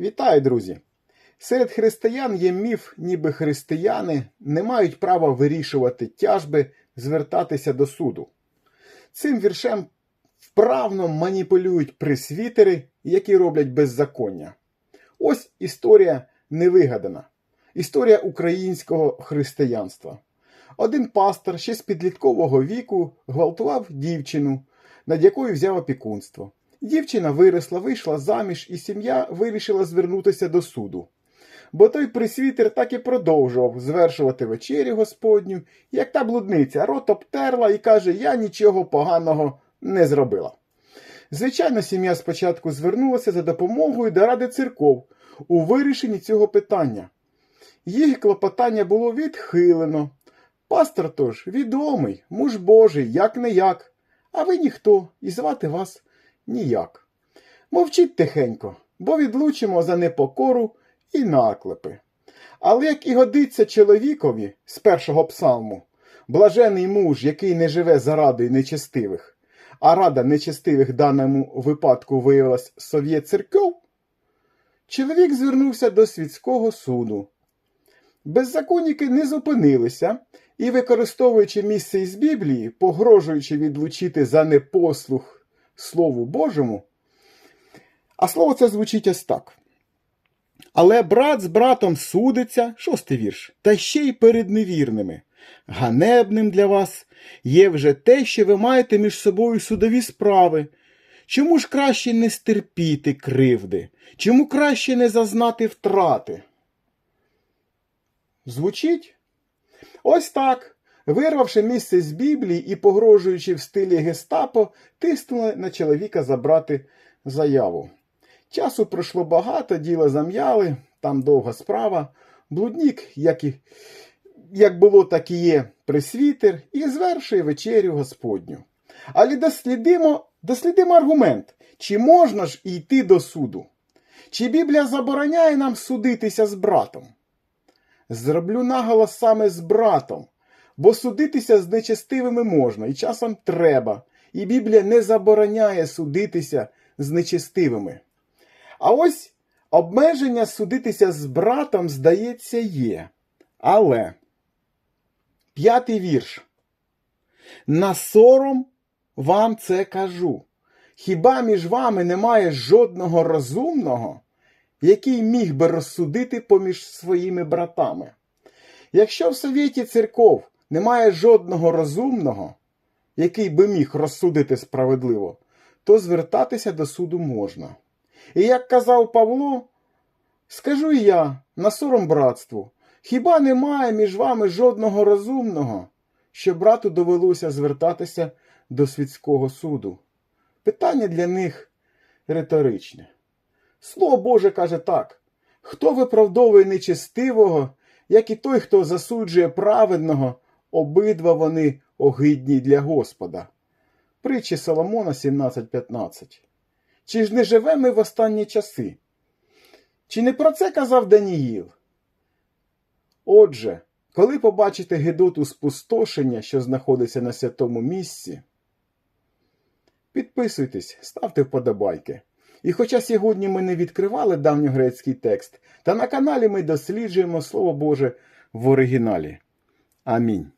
Вітаю, друзі! Серед християн є міф, ніби християни не мають права вирішувати тяжби, звертатися до суду. Цим віршем вправно маніпулюють присвітери, які роблять беззаконня. Ось історія невигадана. Історія українського християнства. Один пастор ще з підліткового віку гвалтував дівчину, над якою взяв опікунство. Дівчина виросла, вийшла заміж, і сім'я вирішила звернутися до суду. Бо той присвітер так і продовжував звершувати вечерю Господню, як та блудниця рот обтерла і каже: Я нічого поганого не зробила. Звичайно, сім'я спочатку звернулася за допомогою до ради церков у вирішенні цього питання. Їх клопотання було відхилено. Пастор тож відомий, муж Божий, як не як, а ви ніхто, і звати вас ніяк. Мовчіть тихенько, бо відлучимо за непокору і наклепи. Але як і годиться чоловікові з першого псалму, блажений муж, який не живе за радою нечестивих, а рада нечестивих в даному випадку виявилась совєт церков, чоловік звернувся до світського суду. Беззаконники не зупинилися і, використовуючи місце із Біблії, погрожуючи відлучити за непослух Слову Божому, а слово це звучить ось так. Але брат з братом судиться, шостий вірш, та ще й перед невірними. Ганебним для вас є вже те, що ви маєте між собою судові справи. Чому ж краще не стерпіти кривди? Чому краще не зазнати втрати? Звучить? Ось так. Вирвавши місце з Біблії і погрожуючи в стилі гестапо, тиснули на чоловіка забрати заяву. Часу пройшло багато, діло зам'яли, там довга справа. Блуднік, як, і, як було, так і є, присвітер, і звершує вечерю Господню. Але дослідимо, дослідимо аргумент, чи можна ж йти до суду? Чи Біблія забороняє нам судитися з братом? Зроблю наголос саме з братом, бо судитися з нечестивими можна і часом треба, і Біблія не забороняє судитися з нечестивими. А ось обмеження судитися з братом, здається, є. Але п'ятий вірш. На сором вам це кажу. Хіба між вами немає жодного розумного, який міг би розсудити поміж своїми братами? Якщо в совєті церков немає жодного розумного, який би міг розсудити справедливо, то звертатися до суду можна. І як казав Павло, скажу і я на сором братству, хіба немає між вами жодного розумного, що брату довелося звертатися до світського суду? Питання для них риторичне. Слово Боже каже так: хто виправдовує нечестивого, як і той, хто засуджує праведного, обидва вони огидні для Господа. Притчі Соломона 17.15. Чи ж не живемо ми в останні часи? Чи не про це казав Даніїл? Отже, коли побачите Гедоту спустошення, що знаходиться на святому місці, підписуйтесь, ставте вподобайки. І хоча сьогодні ми не відкривали давньогрецький текст, та на каналі ми досліджуємо Слово Боже в оригіналі. Амінь.